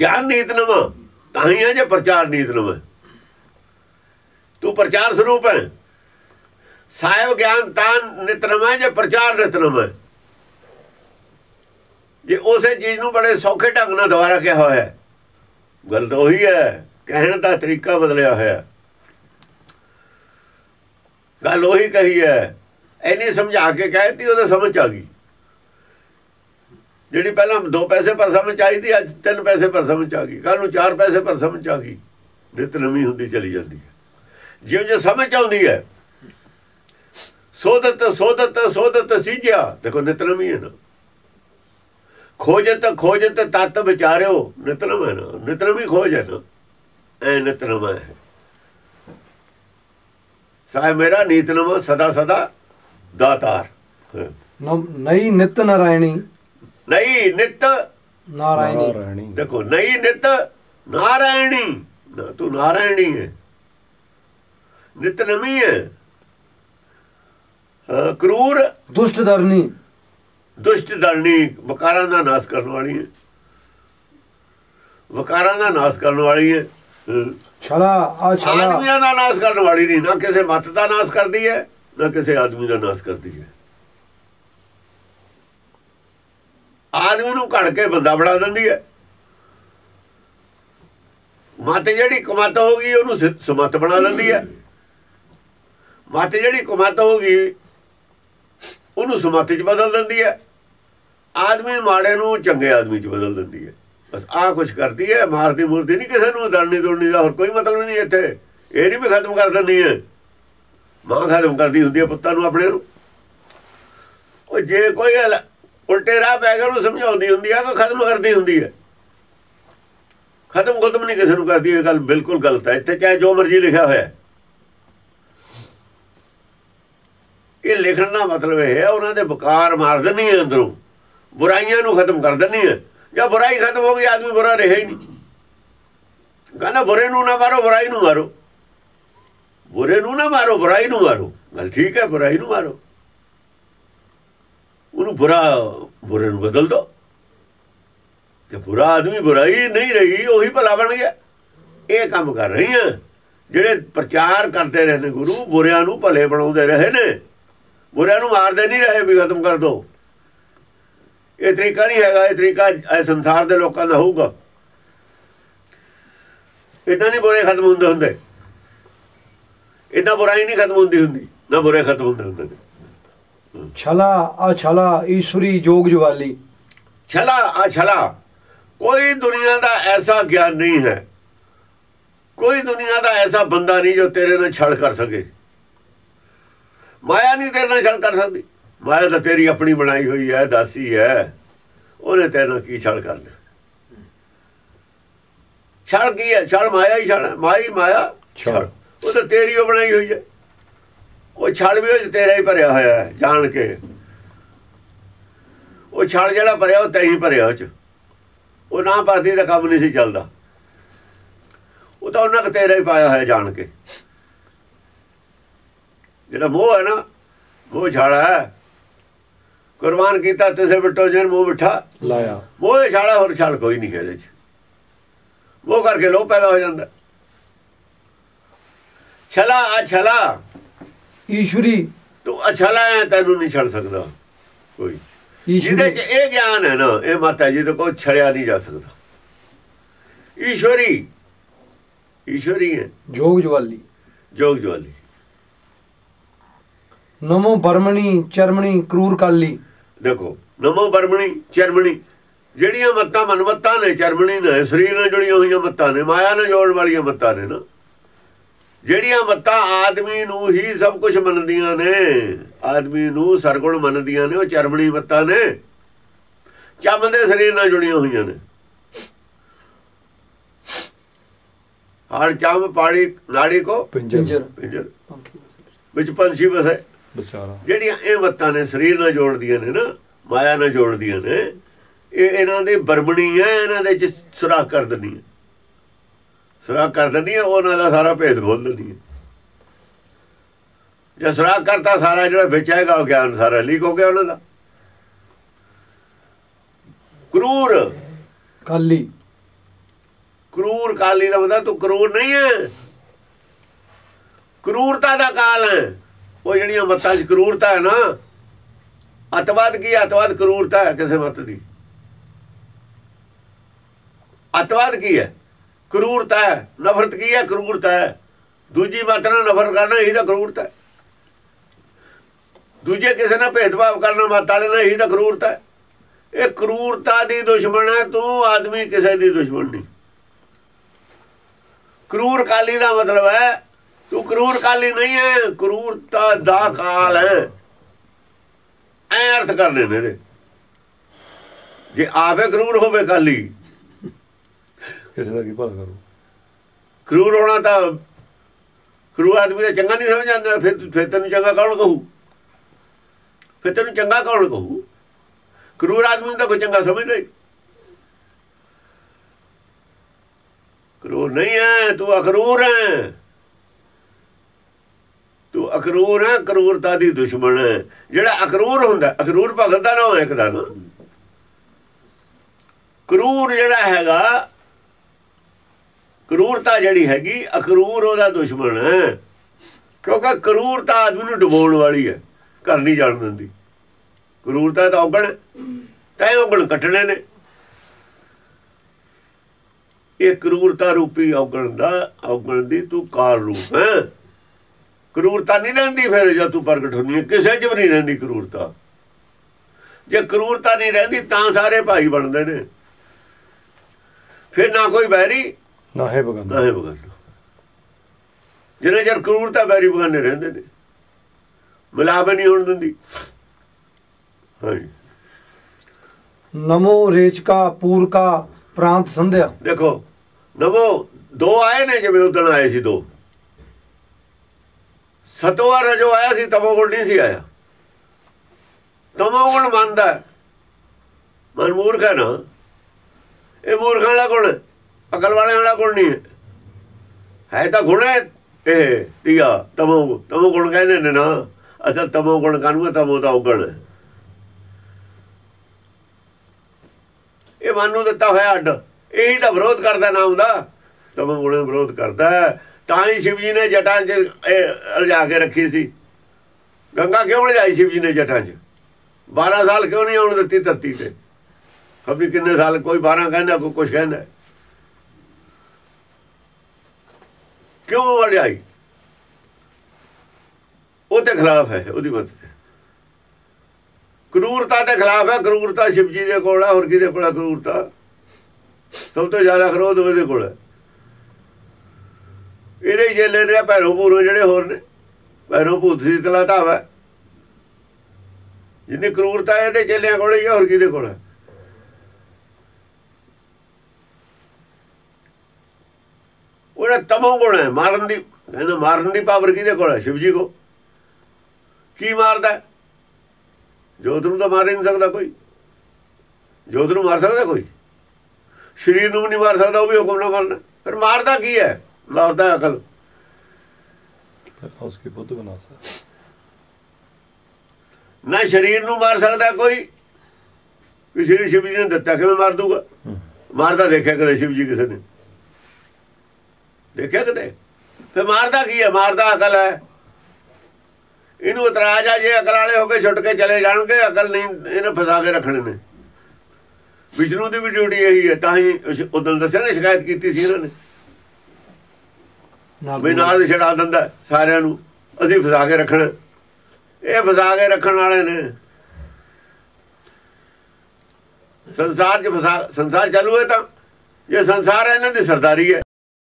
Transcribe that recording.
ਗਿਆਨ ਨੀਤ ਨਵਾਂ ਤਾਂ ਹੀ ਹੈ ਜੇ ਪ੍ਰਚਾਰ ਨੀਤ ਨਵਾਂ ਤੂੰ ਪ੍ਰਚਾਰ ਸਰੂਪ ਹੈ। ਸਾਹਿਬ ਗਿਆਨ ਤਾਂ ਨਿਤ ਨਵਾਂ ਜੇ ਪ੍ਰਚਾਰ ਨਿਤ ਨਵਾਂ ਜੇ ਉਸੇ ਚੀਜ਼ ਨੂੰ ਬੜੇ ਸੌਖੇ ਢੰਗ ਨਾਲ ਦੁਬਾਰਾ ਕਿਹਾ ਹੋਇਆ ਹੈ। ਗੱਲ ਤਾਂ ਉਹੀ ਹੈ। ਕਹਿਣ ਦਾ ਤਰੀਕਾ ਬਦਲਿਆ ਹੋਇਆ ਗੱਲ ਉਹੀ ਕਹੀ ਹੈ। ਐਨੀ ਸਮਝਾ ਕੇ ਕਹਿਤੀ, ਉਹਦੇ ਸਮਝ ਆ ਗਈ। ਜਿਹੜੀ ਪਹਿਲਾਂ 2 ਪੈਸੇ ਪਰ ਸਮਝ ਆਈ ਸੀ ਅੱਜ 3 ਪੈਸੇ ਪਰ ਸਮਝ ਆ ਗਈ। ਕੱਲ ਨੂੰ 4 ਪੈਸੇ ਪਰ ਸਮਝ ਆ ਗਈ। ਨਿਤ ਨਵੀਂ ਹੁੰਦੀ ਚਲੀ ਜਾਂਦੀ ਹੈ। ਜਿਉਂ ਜਿਉਂ ਸਮਝ ਆਉਂਦੀ ਹੈ ਸੋਦਤ ਸੋਦਤ ਸੋਦਤ ਸਿੱਝਿਆ। ਦੇਖੋ, ਨਿਤ ਨਵੀਂ ਹੈ ਨਾ। ਖੋਜਤ ਖੋਜਤ ਤਤ ਵਿਚਾਰਿਓ। ਨਿਤਨਮ ਹੈ ਨਾ। ਨਿਤਨਮ ਹੀ ਖੋਜ ਹੈ ਨਾ। ਐ ਨਿਤਨਮ ਹੈ। ਸਾਹਿਬ ਮੇਰਾ ਨੀਤ ਨਵਾਂ, ਸਦਾ ਸਦਾ ਦਾਤਾਰ। ਨ- ਨਈ ਨਿਤ ਨਾਰਾਇਣੀ। ਨਹੀਂ ਨਿਤ। ਨਾਰਾਇਣੀ। ਦੇਖੋ ਨਹੀਂ ਨਿਤ ਨਾਰਾਇਣੀ। ਨਾ ਤੂੰ ਨਾਰਾਇਣੀ ਹੈ ਨਿਤ ਨਵੀਂ ਹੈ ਕਰੂਰ। ਦੁਸ਼ਟ ਦਰਨੀ। ਦੁਸ਼ਟ ਦਲਨੀ ਵਕਾਰਾਂ ਦਾ ਨਾਸ ਕਰਨ ਵਾਲੀ ਹੈ ਵਕਾਰਾਂ ਦਾ ਨਾਸ ਕਰਨ ਵਾਲੀ ਹੈ ਹਾਂ। ਛਲਾ ਆ ਛਲਾ। ਆਦਮੀਆਂ ਦਾ ਨਾਸ ਕਰਨ ਵਾਲੀ ਨਹੀਂ ਨਾ ਕਿਸੇ ਮਤ ਦਾ ਨਾਸ ਕਰਦੀ ਹੈ ਨਾ ਕਿਸੇ ਆਦਮੀ ਦਾ ਨਾਸ ਕਰਦੀ ਹੈ ਆਦਮੀ ਨੂੰ ਘੜ ਕੇ ਬੰਦਾ ਬਣਾ ਦਿੰਦੀ ਹੈ। ਮਤ ਜਿਹੜੀ ਕਮਤ ਹੋ ਗਈ ਉਹਨੂੰ ਸਮਤ ਬਣਾ ਦਿੰਦੀ ਹੈ। ਮਤ ਜਿਹੜੀ ਕਮਤ ਹੋ ਗਈ ਉਹਨੂੰ ਸਮਤ 'ਚ ਬਦਲ ਦਿੰਦੀ ਹੈ। ਆਦਮੀ ਮਾੜੇ ਨੂੰ ਚੰਗੇ ਆਦਮੀ 'ਚ ਬਦਲ ਦਿੰਦੀ ਹੈ। ਬਸ ਆਹ ਕੁਛ ਕਰਦੀ ਹੈ, ਮਾਰਦੀ ਮੁਰਦੀ ਨਹੀਂ ਕਿਸੇ ਨੂੰ ਦਲਣੀ ਦੁਲਣੀ ਦਾ ਹੋਰ ਕੋਈ ਮਤਲਬ ਨਹੀਂ ਇੱਥੇ। ਇਹ ਨਹੀਂ ਵੀ ਖਤਮ ਕਰ ਦਿੰਦੀ ਹੈ। ਮਾਂ ਖਤਮ ਕਰਦੀ ਹੁੰਦੀ ਹੈ ਪੁੱਤਾਂ ਨੂੰ, ਆਪਣੇ ਨੂੰ। ਉਹ ਜੇ ਕੋਈ ਹਲ- ਉਲਟੇ ਰਾਹ ਪੈ ਗਿਆ ਉਹਨੂੰ ਸਮਝਾਉਂਦੀ ਹੁੰਦੀ ਹੈ ਕਿ ਖਤਮ ਕਰਦੀ ਹੁੰਦੀ ਹੈ ਖਤਮ ਖਤਮ ਨਹੀਂ ਕਿਸੇ ਨੂੰ ਕਰਦੀ, ਇਹ ਗੱਲ ਬਿਲਕੁਲ ਗਲਤ ਹੈ ਇੱਥੇ ਚਾਹੇ ਜੋ ਮਰਜ਼ੀ ਲਿਖਿਆ ਹੋਇਆ। ਇਹ ਲਿਖਣ ਦਾ ਮਤਲਬ ਇਹ ਹੈ ਉਹਨਾਂ ਦੇ ਬਕਾਰ ਮਾਰ ਦਿੰਨੀ ਹੈ ਅੰਦਰੋਂ। ਬੁਰਾਈਆਂ ਨੂੰ ਖਤਮ ਕਰ ਦਿੰਨੀ ਹੈ ਜਾਂ ਬੁਰਾਈ ਖਤਮ ਹੋ ਗਈ, ਆਦਮੀ ਬੁਰਾ ਰਿਹਾ ਹੀ ਨਹੀਂ। ਕਹਿੰਦਾ, ਬੁਰੇ ਨੂੰ ਨਾ ਮਾਰੋ, ਬੁਰਾਈ ਨੂੰ ਮਾਰੋ। ਬੁਰੇ ਨੂੰ ਨਾ ਮਾਰੋ, ਬੁਰਾਈ ਨੂੰ ਮਾਰੋ। ਗੱਲ ਠੀਕ ਹੈ, ਬੁਰਾਈ ਨੂੰ ਮਾਰੋ। ਉਹਨੂੰ ਬੁਰਾ, ਬੁਰੇ ਨੂੰ ਬਦਲ ਦੋ। ਜੇ ਬੁਰਾ ਆਦਮੀ ਬੁਰਾਈ ਨਹੀਂ ਰਹੀ, ਉਹੀ ਭਲਾ ਬਣ ਗਿਆ। ਇਹ ਕੰਮ ਕਰ ਰਹੀ ਹੈ ਜਿਹੜੇ ਪ੍ਰਚਾਰ ਕਰਦੇ ਰਹੇ ਨੇ ਗੁਰੂ, ਬੁਰਿਆਂ ਨੂੰ ਭਲੇ ਬਣਾਉਂਦੇ ਰਹੇ ਨੇ। ਬੁਰਿਆਂ ਨੂੰ ਮਾਰਦੇ ਨਹੀਂ ਰਹੇ ਵੀ ਖਤਮ ਕਰ ਦੋ। ਇਹ ਤਰੀਕਾ ਨਹੀਂ ਹੈਗਾ, ਇਹ ਤਰੀਕਾ ਇਹ ਸੰਸਾਰ ਦੇ ਲੋਕਾਂ ਦਾ ਹੋਊਗਾ। ਇਦਾਂ ਨਹੀਂ ਬੁਰੇ ਖਤਮ ਹੁੰਦੇ ਹੁੰਦੇ। ਇਦਾਂ ਬੁਰਾਈ ਨਹੀਂ ਖਤਮ ਹੁੰਦੀ ਹੁੰਦੀ, ਨਾ ਬੁਰੇ ਖਤਮ ਹੁੰਦੇ ਹੁੰਦੇ ਨੇ। ਛਲਾ ਆ ਛਲਾ ਈਸ਼ਵਰੀ ਜੋਗ ਜਵਾਲੀ। ਛਲਾ ਆ ਛਲਾ। ਕੋਈ ਦੁਨੀਆ ਦਾ ਐਸਾ ਗਿਆਨ ਨਹੀਂ ਹੈ। ਕੋਈ ਦੁਨੀਆ ਦਾ ਐਸਾ ਬੰਦਾ ਨਹੀਂ ਜੋ ਤੇਰੇ ਨਾਲ ਛਲ ਕਰ ਸਕੇ। ਮਾਇਆ ਨਹੀਂ ਤੇਰੇ ਨਾਲ ਛਲ ਕਰ ਸਕਦੀ। ਮਾਇਆ ਤਾਂ ਤੇਰੀ ਆਪਣੀ ਬਣਾਈ ਹੋਈ ਹੈ ਦਾਸੀ ਹੈ। ਉਹਨੇ ਤੇਰੇ ਨਾਲ ਕੀ ਛਲ ਕਰਨਾ? ਛਲ ਕੀ ਹੈ? ਛਲ ਮਾਇਆ ਹੀ ਛਲ ਹੈ। ਮਾਈ ਮਾਇਆ ਛਲ। ਉਹ ਤਾਂ ਤੇਰੀ ਉਹ ਬਣਾਈ ਹੋਈ ਹੈ। ਉਹ ਛਲ ਵੀ ਉਹ ਤੇਰਾ ਹੀ ਭਰਿਆ ਹੋਇਆ ਹੈ ਜਾਣ ਕੇ। ਉਹ ਛਲ ਜਿਹੜਾ ਭਰਿਆ ਉਹ ਤੈਂ ਭਰਿਆ ਉਹ ਚ। ਉਹ ਨਾ ਭਰਦੀ ਦਾ ਕੰਮ ਨਹੀਂ ਸੀ ਚੱਲਦਾ। ਉਹ ਤਾਂ ਉਹਨਾਂ ਕ ਤੇਰਾ ਹੀ ਪਾਇਆ ਹੋਇਆ ਜਾਣ ਕੇ। ਜਿਹੜਾ ਮੋਹ ਹੈ ਨਾ ਮੋਹ ਛਾਲਾ ਹੈ। ਕੁਰਬਾਨ ਕੀਤਾ ਤਿਸੇ ਬਿਟੋ ਜਨ ਮੋਹ ਬਿਠਾ ਲਾਇਆ। ਮੋਹ ਇਹ ਛਾਲਾ ਹੋਰ ਛਲ ਕੋਈ ਨਹੀਂ ਹੈ ਇਹਦੇ ਚ। ਮੋਹ ਕਰਕੇ ਲੋਭ ਪੈਦਾ ਹੋ ਜਾਂਦਾ। ਛਲਾ ਆ ਛਲਾ। ਈਸ਼ਵਰੀ ਤੂੰ ਅਛਲਾ ਹੈ ਤੈਨੂੰ ਨਹੀਂ ਛੱਡ ਸਕਦਾ। ਕੋਈ। ਜਿਹਦੇ ਚ ਇਹ ਗਿਆਨ ਹੈ ਨਾ ਇਹ ਮਾਤਾ ਜੀ ਤੋਂ ਕੋਈ ਛੜਿਆ ਨਹੀਂ ਜਾ ਸਕਦਾ। ਈਸ਼ਵਰੀ ਈਸ਼ਵਰੀ ਹੈ। ਜੋਗ ਜਵਾਲੀ। ਜੋਗ ਜਵਾਲੀ। ਨਮੋ ਬਰਮਣੀ ਚਰਮਣੀ ਕਰੂਰ ਕਾਲੀ। ਦੇਖੋ ਨਮੋ ਬਰਮਣੀ ਚਰਮਣੀ ਜਿਹੜੀਆਂ ਮੱਤਾਂ ਮਨਮੱਤਾਂ ਨੇ ਚਰਮਣੀ ਨੇ ਸਰੀਰ ਨਾਲ ਜੁੜੀਆਂ ਹੋਈਆਂ ਮੱਤਾਂ ਨੇ ਮਾਇਆ ਨਾਲ ਜੋੜਨ ਵਾਲੀਆਂ ਮੱਤਾਂ ਨੇ ਨਾ। ਜਿਹੜੀਆਂ ਮੱਤਾਂ ਆਦਮੀ ਨੂੰ ਹੀ ਸਭ ਕੁਝ ਮੰਨਦੀਆਂ ਨੇ ਆਦਮੀ ਨੂੰ ਸਰਗੁਣ ਮੰਨਦੀਆਂ ਨੇ ਉਹ ਚਰਮਣੀ ਮੱਤਾਂ ਨੇ। ਚੰਮ ਦੇ ਸਰੀਰ ਨਾਲ ਜੁੜੀਆਂ ਹੋਈਆਂ ਨੇ। ਹਰ ਚੰਮ ਪਾੜੀ ਨਾੜੀ ਕੋ ਪਿੰਜਰ। ਪਿੰਜਰ। ਵਿੱਚ ਪੰਛੀ ਵਸੇ ਵਿਚਾਰਾ। ਜਿਹੜੀਆਂ ਇਹ ਮੱਤਾਂ ਨੇ ਸਰੀਰ ਨਾਲ ਜੋੜਦੀਆਂ ਨੇ ਨਾ ਮਾਇਆ ਨਾਲ ਜੋੜਦੀਆਂ ਨੇ ਇਹ ਇਹਨਾਂ ਦੀ ਬਰਬਣੀ ਹੈ ਇਹਨਾਂ ਦੇ ਚ ਸੁਰਾਖ ਕਰ ਦਿੰਦੀ ਹੈ ਸੁਰਾਖ ਕਰ ਦਿੰਦੀ ਹੈ ਉਹਨਾਂ ਦਾ ਸਾਰਾ ਭੇਦ ਖੋਲ ਦਿੰਦੀ ਹੈ ਜੇ ਸੁਰਾਖ ਕਰਤਾ ਸਾਰਾ ਜਿਹੜਾ ਵਿੱਚ ਹੈਗਾ ਉਹ ਗਿਆਨ ਸਾਰਾ ਲੀਕ ਹੋ ਗਿਆ ਉਹਨਾਂ ਦਾ। ਕਰੂਰ। ਕਾਲੀ। ਕਰੂਰ ਕਾਲੀ ਦਾ ਮਤਲਬ ਤੂੰ ਕਰੂਰ ਨਹੀਂ ਹੈ ਕਰੂਰਤਾ ਦਾ ਕਾਲ ਹੈ ਉਹ ਜਿਹੜੀਆਂ ਮੱਤਾਂ 'ਚ ਕਰੂਰਤਾ ਹੈ ਨਾ ਅਤਵਾਦ ਕੀ? ਅਤਵਾਦ ਕਰੂਰਤਾ ਹੈ ਕਿਸੇ ਮਤ ਦੀ। ਅਤਵਾਦ ਕੀ ਹੈ ਕਰੂਰਤਾ ਹੈ, ਨਫ਼ਰਤ ਕੀ ਹੈ? ਕਰੂਰਤਾ ਹੈ। ਦੂਜੀ ਮਤ ਨਾਲ ਨਫ਼ਰਤ ਕਰਨਾ ਇਹੀ ਤਾਂ ਕਰੂਰਤਾ ਹੈ। ਦੂਜੇ ਕਿਸੇ ਨਾਲ ਭੇਦਭਾਵ ਕਰਨਾ ਮਤ ਵਾਲੇ ਨਾਲ ਇਹੀ ਤਾਂ ਕਰੂਰਤਾ ਹੈ। ਇਹ ਕਰੂਰਤਾ ਦੀ ਦੁਸ਼ਮਣ ਹੈ, ਤੂੰ ਆਦਮੀ ਕਿਸੇ ਦੀ ਦੁਸ਼ਮਣ ਨਹੀਂ। ਕਰੂਰ ਕਾਲੀ ਦਾ ਮਤਲਬ ਹੈ, ਤੂੰ ਕਰੂਰ ਕਾਲੀ ਨਹੀਂ ਹੈ, ਕਰੂਰਤਾ ਦਾ ਕਾਲ ਹੈ। ਐ ਅਰਥ ਕਰਨੇ ਨੇ ਇਹਦੇ। ਜੇ ਆਪੇ ਕਰੂਰ ਹੋਵੇ ਕਾਲੀ ਕਿਸੇ ਦਾ ਕੀ ਭਲਾ ਕਰੂ? ਕਰੂਰ ਹੋਣਾ ਤਾਂ ਕਰੂਰ ਆਦਮੀ ਦਾ ਚੰਗਾ ਨਹੀਂ ਸਮਝ ਆਉਂਦਾ ਫਿਰ ਫਿਰ ਤੈਨੂੰ ਚੰਗਾ ਕੌਣ ਕਹੂ? ਫਿਰ ਤੈਨੂੰ ਚੰਗਾ ਕੌਣ ਕਹੂ? ਕਰੂਰ ਆਦਮੀ ਨੂੰ ਤਾਂ ਕੋਈ ਚੰਗਾ ਸਮਝਦਾ ਹੀ ਕਰੂਰ ਨਹੀਂ ਹੈ, ਤੂੰ ਅਕਰੂਰ ਹੈ। ਤੂੰ ਅਕਰੂਰ ਹੈ, ਕਰੂਰਤਾ ਦੀ ਦੁਸ਼ਮਣ ਹੈ। ਜਿਹੜਾ ਅਕਰੂਰ ਹੁੰਦਾ, ਅਕਰੂਰ ਭਗਤ ਦਾ ਨਾਮ ਹੈ ਇੱਕ ਦਾ ਨਾ। ਕਰੂਰ ਜਿਹੜਾ ਹੈਗਾ ਕਰੂਰਤਾ ਜਿਹੜੀ ਹੈਗੀ ਅਕਰੂਰ ਉਹਦਾ ਦੁਸ਼ਮਣ ਹੈ। ਕਿਉਂਕਿ ਕਰੂਰਤਾ ਆਦਮੀ ਨੂੰ ਡੁਬੋਣ ਵਾਲੀ ਹੈ, ਘਰ ਨਹੀਂ ਜਾਣ ਦਿੰਦੀ। ਕਰੂਰਤਾ ਤਾਂ ਔਗਣ ਤੈ ਔਗਣ ਕੱਟਣੇ ਨੇ। ਇਹ ਕਰੂਰਤਾ ਰੂਪੀ ਔਗਣ ਦਾ, ਔਗਣ ਦੀ ਤੂੰ ਕਾਰ ਰੂਪ ਹੈ। ਕਰੂਰਤਾ ਨਹੀਂ ਰਹਿੰਦੀ ਫਿਰ ਜਦ ਤੂੰ ਪ੍ਰਗਟ ਹੁੰਦੀ ਹੈ। ਕਿਸੇ 'ਚ ਵੀ ਨਹੀਂ ਰਹਿੰਦੀ ਕਰੂਰਤਾ। ਜੇ ਕਰੂਰਤਾ ਨਹੀਂ ਰਹਿੰਦੀ, ਤਾਂ ਸਾਰੇ ਭਾਈ ਬਣਦੇ ਨੇ। ਫਿਰ ਨਾ ਕੋਈ ਬੈਰੀ ਨਾ ਹੈ ਬਗਾਨਾ। ਨਾ ਹੈ ਬਗਾਨਾ। ਜਿੰਨੇ ਚਿਰ ਕਰੂਰਤਾ ਬੈਰੀ ਬਗਾਨੇ ਰਹਿੰਦੇ ਨੇ। ਮਿਲਾਪ ਨਹੀਂ ਹੋਣ ਦਿੰਦੀ। ਨਮੋ ਰੇਚਕਾ ਪੂਰਕਾ ਪ੍ਰਾਂਤ ਸੰਧਿਆ। ਦੇਖੋ ਨਵੋ ਦੋ ਆਏ ਨੇ ਜਿਵੇਂ ਉਦਣ ਆਏ ਸੀ ਦੋ। ਸਤੋਆ ਜੋ ਆਇਆ ਸੀ ਤਮੋ ਗੁਣ ਨਹੀਂ ਸੀ ਆਇਆ। ਤਮੋ ਗੁਣ ਮੰਨਦਾ। ਮਨ ਮੂਰਖ ਹੈ ਨਾ। ਇਹ ਮੂਰਖਾਂ ਵਾਲਾ ਗੁਣ ਹੈ। ਅਕਲ ਵਾਲਿਆਂ ਵਾਲਾ ਗੁਣ ਨਹੀਂ ਹੈ। ਹੈ ਤਾਂ ਗੁਣ ਹੈ ਇਹ ਤੀਆ ਤਮੋ ਤਮੋ ਗੁਣ ਕਹਿੰਦੇ ਨੇ ਨਾ। ਅਸਲ ਤਮੋ ਗੁਣ ਕਾਨੂੰ ਤਮੋ ਦਾ ਉਗਣ ਇਹ ਮਨ ਨੂੰ ਦਿੱਤਾ ਹੋਇਆ ਅੱਡ। ਇਹੀ ਤਾਂ ਵਿਰੋਧ ਕਰਦਾ ਨਾਮ ਦਾ। ਤਮੋ ਗੁਣ ਵਿਰੋਧ ਕਰਦਾ ਤਾਂ ਹੀ ਸ਼ਿਵ ਜੀ ਨੇ ਜਟਾਂ 'ਚ ਇਹ ਅਲਜਾ ਕੇ ਰੱਖੀ ਸੀ। ਗੰਗਾ ਕਿਉਂ ਲਿਜਾਈ ਸ਼ਿਵ ਜੀ ਨੇ ਜਟਾਂ 'ਚ? 12 ਸਾਲ ਕਿਉਂ ਨਹੀਂ ਆਉਣ ਦਿੱਤੀ ਧਰਤੀ ਤੇ? ਖਬਰੀ ਕਿੰਨੇ ਸਾਲ, ਕੋਈ 12 ਕਹਿੰਦਾ, ਕੋਈ ਕੁਝ ਕਹਿੰਦਾ। ਕਿਉਂ ਅਲਜਾਈ ਉਹ ਤੇ ਖਿਲਾਫ ਹੈ, ਉਹਦੀ ਮਤ ਤੇ। ਕਰੂਰਤਾ ਦੇ ਖਿਲਾਫ ਹੈ, ਕਰੂਰਤਾ ਸ਼ਿਵ ਜੀ ਦੇ ਕੋਲ ਹੈ, ਹੋਰ ਕਿਹਦੇ ਕੋਲ ਹੈ ਕਰੂਰਤਾ? ਸਭ ਤੋਂ ਜ਼ਿਆਦਾ ਕਰੋਧ ਉਹਦੇ ਕੋਲ ਹੈ। ਇਹਦੇ ਹੀ ਜੇਲੇ ਨੇ ਭੈਰੋ ਭੂਰੋ ਜਿਹੜੇ ਹੋਰ ਨੇ। ਭੈਰੋ ਭੂਤ ਦੀ ਤਲਾ ਧਾਵਾ ਜਿੰਨੀ ਕਰੂਰਤਾ ਇਹਦੇ ਚੇਲਿਆਂ ਕੋਲ ਹੀ ਹੈ, ਹੋਰ ਕਿਹਦੇ ਕੋਲ ਹੈ? ਉਹਦਾ ਤਮੋ ਗੁਣ ਹੈ ਮਾਰਨ ਦੀ ਕਹਿੰਦਾ ਮਾਰਨ ਦੀ ਪਾਵਰ ਕਿਹਦੇ ਕੋਲ ਹੈ? ਸ਼ਿਵ ਜੀ ਕੋ। ਕੀ ਮਾਰਦਾ? ਜੋਤ ਨੂੰ ਤਾਂ ਮਾਰ ਨਹੀਂ ਸਕਦਾ ਕੋਈ। ਜੋਤ ਨੂੰ ਮਾਰ ਸਕਦਾ ਕੋਈ? ਸਰੀਰ ਨੂੰ ਵੀ ਨਹੀਂ ਮਾਰ ਸਕਦਾ ਉਹ ਵੀ ਹੁਕਮ ਨਾਲ ਮਾਰਨਾ ਫਿਰ ਮਾਰਦਾ ਕੀ ਹੈ? ਮਾਰਦਾ ਅਕਲ। ਉਸਕੇ ਬੁੱਧ ਬਣਾ ਸਕਦਾ। ਨਾ ਸਰੀਰ ਨੂੰ ਮਾਰ ਸਕਦਾ ਕੋਈ। ਕਿਸੇ ਨੂੰ ਸ਼ਿਵ ਜੀ ਨੇ ਦਿੱਤਾ ਕਿਵੇਂ ਮਾਰ ਦੂਗਾ? ਮਾਰਦਾ ਦੇਖਿਆ ਕਦੇ ਸ਼ਿਵ ਜੀ ਕਿਸੇ ਨੇ। ਦੇਖਿਆ ਕਦੇ ਫਿਰ ਮਾਰਦਾ ਕੀ ਹੈ? ਮਾਰਦਾ ਅਕਲ ਹੈ। ਇਹਨੂੰ ਇਤਰਾਜ਼ ਆ ਜੇ ਅਕਲ ਵਾਲੇ ਹੋ ਕੇ ਛੁੱਟ ਕੇ ਚਲੇ ਜਾਣਗੇ ਅਕਲ ਨਹੀਂ ਇਹਨੇ ਫਸਾ ਕੇ ਰੱਖਣੇ ਨੇ। ਵਿਸ਼ਨੂੰ ਦੀ ਵੀ ਡਿਊਟੀ ਇਹੀ ਹੈ ਤਾਂ ਹੀ ਉਦੋਂ ਦੱਸਿਆ ਨਾ ਸ਼ਿਕਾਇਤ ਕੀਤੀ ਸੀ ਇਹਨਾਂ ਨੇ। ਵੀ ਨਾਲ ਛਡਾ ਦਿੰਦਾ ਸਾਰਿਆਂ ਨੂੰ ਅਸੀਂ ਫਸਾ ਕੇ ਰੱਖਣਾ ਇਹ ਫਸਾ ਕੇ ਰੱਖਣ ਵਾਲੇ ਨੇ। ਸੰਸਾਰ 'ਚ ਫਸਾ ਸੰਸਾਰ ਚੱਲੂ ਹੈ ਤਾਂ। ਇਹ ਸੰਸਾਰ ਇਹਨਾਂ ਦੀ ਸਰਦਾਰੀ ਹੈ